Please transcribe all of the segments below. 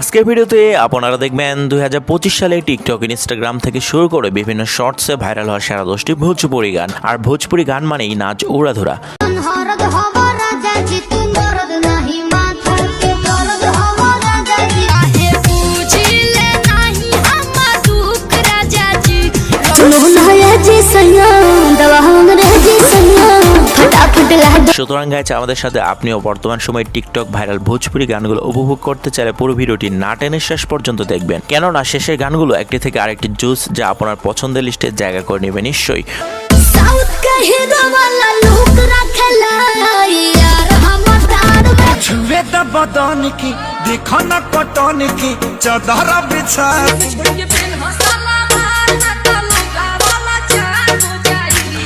আজকের ভিডিওতে আপনারা দেখবেন দুই হাজার পঁচিশ সালে টিকটক ইনস্টাগ্রাম থেকে শুরু করে বিভিন্ন শর্টসে ভাইরাল হওয়া সারা দশটি ভোজপুরি গান। আর ভোজপুরি গান মানেই নাচ, উড়াধুরা। সুতরাং গাইছে আমাদের সাথে আপনিও বর্তমান সময়ে টিকটক ভাইরাল ভোজপুরি গানগুলো উপভোগ করতে চাইলে পুরো ভিডিওটি না টেনে শেষ পর্যন্ত দেখবেন। কেননা শেষের গানগুলো একটি থেকে আরেকটি জুস যা আপনার পছন্দের লিস্টে জায়গা করে নেবে নিশ্চয়ই। না কটন কি চাদর বিছা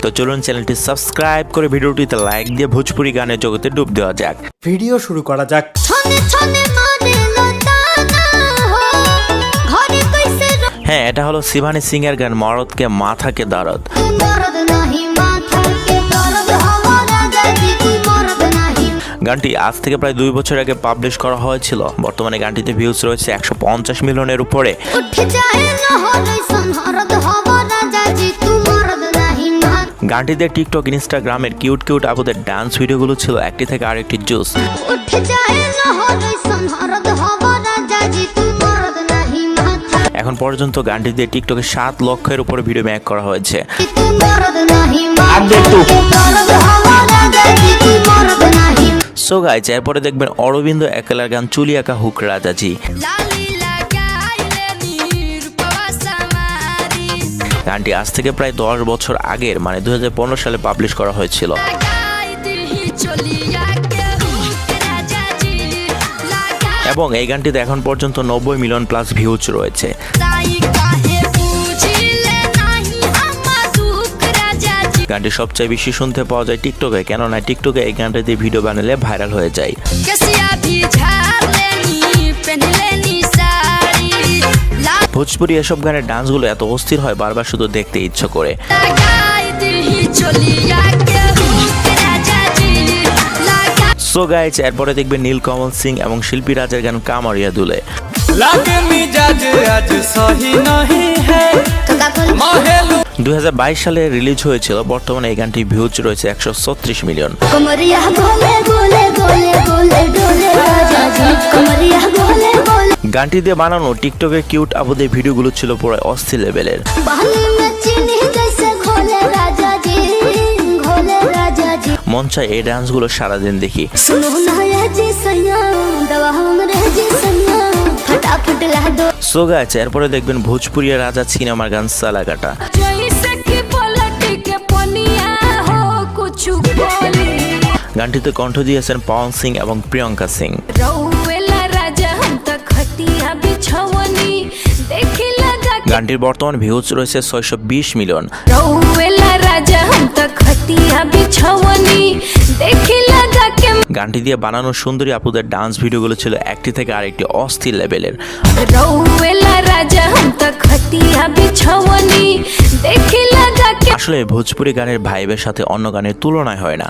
তো চলুন চ্যানেলটি সাবস্ক্রাইব করে ভিডিওটিতে লাইক দিয়ে ভোজপুরি গানের জগতে ডুব দেওয়া যাক। ভিডিও শুরু করা যাক। হ্যাঁ এটা হলো শিবানী সিং এর গান মরদকে মাথাকে দারদ। গানটি আজ থেকে প্রায় দুই বছর আগে পাবলিশ করা হয়েছিল। বর্তমানে গানটিতে ভিউজ রয়েছে একশো পঞ্চাশ মিলিয়নের উপরে। গান্ধীদের টিকটক ইনস্টাগ্রামের কিউট কিউট আবুদের ডান্স ভিডিওগুলো ছিল একটি থেকে আরেকটি জুস এখন পর্যন্ত গান্ধীদের টিকটকে সাত লক্ষের উপরে ভিডিও ম্যাক করা হয়েছে। সো গাইজ এরপরে দেখবেন অরবিন্দ একালার গান চুলি আঁকা হুক রাজাজি। গানটি আজ থেকে প্রায় দশ বছর আগের মানে দু হাজার পনেরো সালে পাবলিশ করা হয়েছিল। এবং এই গানটিতে এখন পর্যন্ত নব্বই মিলিয়ন প্লাস ভিউজ রয়েছে। গানটি সবচেয়ে বেশি শুনতে পাওয়া যায় টিকটকে, কেননা টিকটকে এই গানটি দিয়ে ভিডিও বানালে ভাইরাল হয়ে যায়। ভোজপুরি এসব গানের ডান্সগুলো এত অস্থির হয় বারবার শুধু দেখতে ইচ্ছা করে। সো গাইজ এরপরে দেখবে নীলকমল সিং এবং শিল্পী রাজার গান কামারিয়া দুলে। দু হাজার বাইশ সালে রিলিজ হয়েছিল বর্তমানে এই গানটি ভিউজ রয়েছে একশো ছত্রিশ মিলিয়ন। গানটি দিয়ে বানানো টিকটকে কিউট আপুদের ভিডিওগুলো ছিল পড়ায় অস্থির লেভেলের। মন চায় এই ডান্সগুলো সারাদিন দেখি। সো এরপরে দেখবেন ভোজপুরিয়া রাজা সিনেমার গান সালাকাটা গানটিতে কণ্ঠ দিয়েছেন পবন সিং এবং প্রিয়ঙ্কা সিং। গানটির বর্তমান ভিউজ রয়েছে ছয়শো বিশ মিলিয়ন। গানটি দিয়ে বানানো সুন্দরী আপুদের ডান্স ভিডিওগুলো ছিল একটি থেকে আরেকটি অস্থির লেভেলের আসলে ভোজপুরি গানের ভাইবের সাথে অন্য গানের তুলনায় হয় না।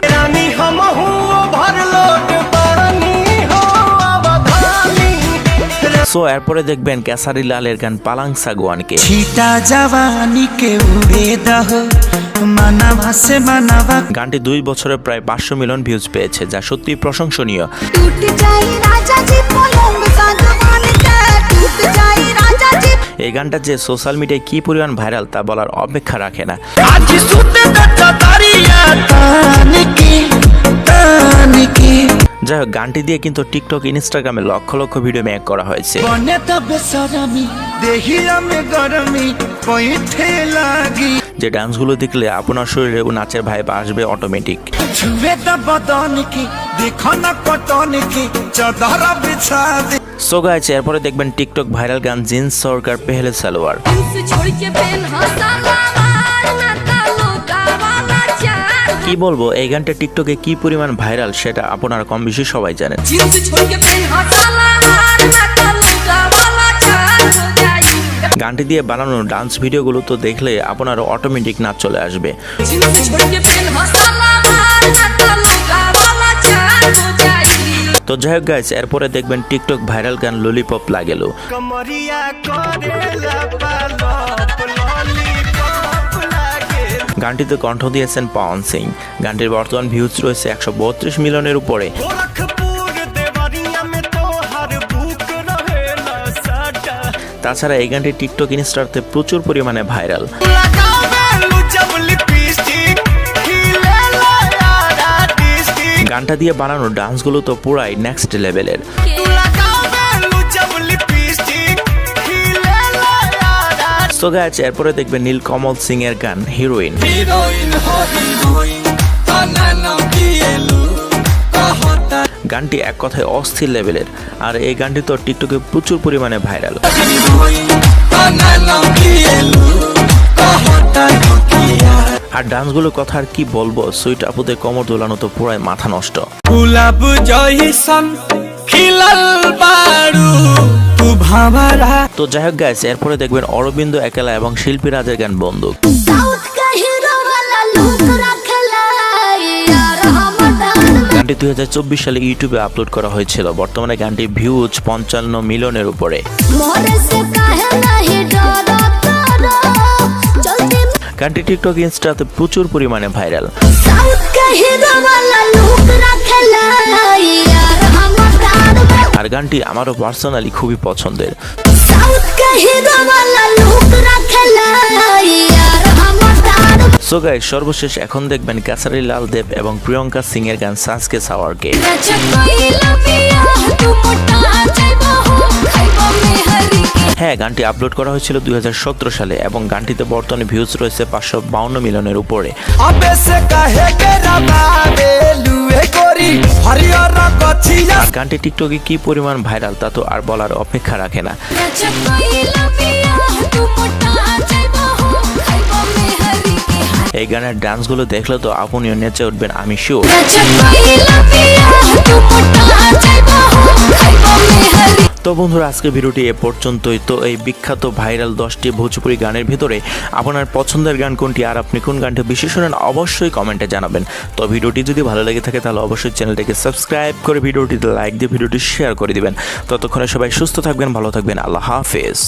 সো এরপরে দেখবেন কেসারি লালের গান পালাং সাগুয়ানকে ছিটা জাওয়ানিকে উড়ে দাও গানটি দুই বছরে প্রায় পাঁচশো মিলিয়ন ভিউজ পেয়েছে যা সত্যি প্রশংসনীয়। এই গানটা যে সোশ্যাল মিডিয়ায় কি পরিমাণ ভাইরাল তা বলার অপেক্ষা রাখে না। যাই হোক গানটি দিয়ে কিন্তু টিকটক ইনস্টাগ্রামে লক্ষ লক্ষ ভিডিও মেক করা হয়েছে। যে ডান্সগুলো দেখলে আপনার শরীরে ও নাচের ভাই আসবে অটোমেটিক সো গাইজ এরপরে দেখবেন টিকটক ভাইরাল গান জিন্স সরকার পেহলে সালোয়ার। কি বলব এই গানটা টিকটকে কি পরিমাণ ভাইরাল সেটা আপনারা কম বেশি সবাই জানেন। গানটি দিয়ে বানানো ডান্স ভিডিওগুলো তো দেখলে আপনার অটোমেটিক নাচ চলে আসবে। তো যাই। হোক গাইস এরপরে দেখবেন টিকটক ভাইরাল গান ললিপপ লাগেলো। গানটিতে কণ্ঠ দিয়েছেন পাওয়ান সিং। গানটির বর্তমান ভিউজ রয়েছে একশো বত্রিশ মিলিয়নের উপরে। তাছাড়া এই গানটি টিকটক ইনস্টারতে প্রচুর পরিমাণে ভাইরাল গানটা দিয়ে বানানো ডান্সগুলো তো পুরাই নেক্সট লেভেলের সো আছে এরপরে দেখবেন নীলকমল সিং এর গান হিরোইন গানটি এক কথায় অস্থির লেভেলের আর এই গানটি তো টিকটকে প্রচুর পরিমাণে ভাইরাল আর ডান্সগুলোর কথা আর কি বলব সুইট আপুতে কমর দোলানো তো পুরাই মাথা নষ্ট। গুলাব জয় হিসান খিলাল বাড়ু তো যাই হোক গাইস এরপরে দেখবেন অরবিন্দ একেলা এবং শিল্পী রাজের গান বন্দুক। গানটি দুই হাজার চব্বিশ সালে ইউটিউবে আপলোড করা হয়েছিল। বর্তমানে গানটি ভিউজ পঞ্চান্ন মিলনের উপরে। গানটি টিকটক ইনস্টাতে প্রচুর পরিমাণে ভাইরাল আর গানটি আমারও পার্সোনালি খুবই পছন্দের। সোগাই সর্বশেষ এখন দেখবেন কাসারি লাল দেব এবং প্রিয়ঙ্কা সিং এর গান সানসকে সাওয়ারকে হ্যাঁ গানটি আপলোড করা হয়েছিল দুই হাজার সতেরো সালে এবং গানটিতে বর্তমানে ভিউজ রয়েছে পাঁচশো বাউন্ন মিলিয়নের উপরে। গানটি টিকটকে কি পরিমাণ ভাইরাল তা তো আর বলার অপেক্ষা রাখে না। এই গানের ডান্সগুলো দেখলে তো আপনিও নেচে উঠবেন আমি শিওর তো বন্ধুরা আজকে ভিডিওটি এ পর্যন্তই। তো এই বিখ্যাত ভাইরাল দশটি ভোজপুরি গানের ভিতরে আপনার পছন্দের গান কোনটি আর আপনি কোন গানটি বিশেষ শোনেন অবশ্যই কমেন্টে জানাবেন। তো ভিডিওটি যদি ভালো লেগে থাকে তাহলে অবশ্যই চ্যানেলটিকে সাবস্ক্রাইব করে ভিডিওটিতে লাইক দিয়ে ভিডিওটি শেয়ার করে দিবেন। ততক্ষণে সবাই সুস্থ থাকবেন, ভালো থাকবেন। আল্লাহ হাফেজ।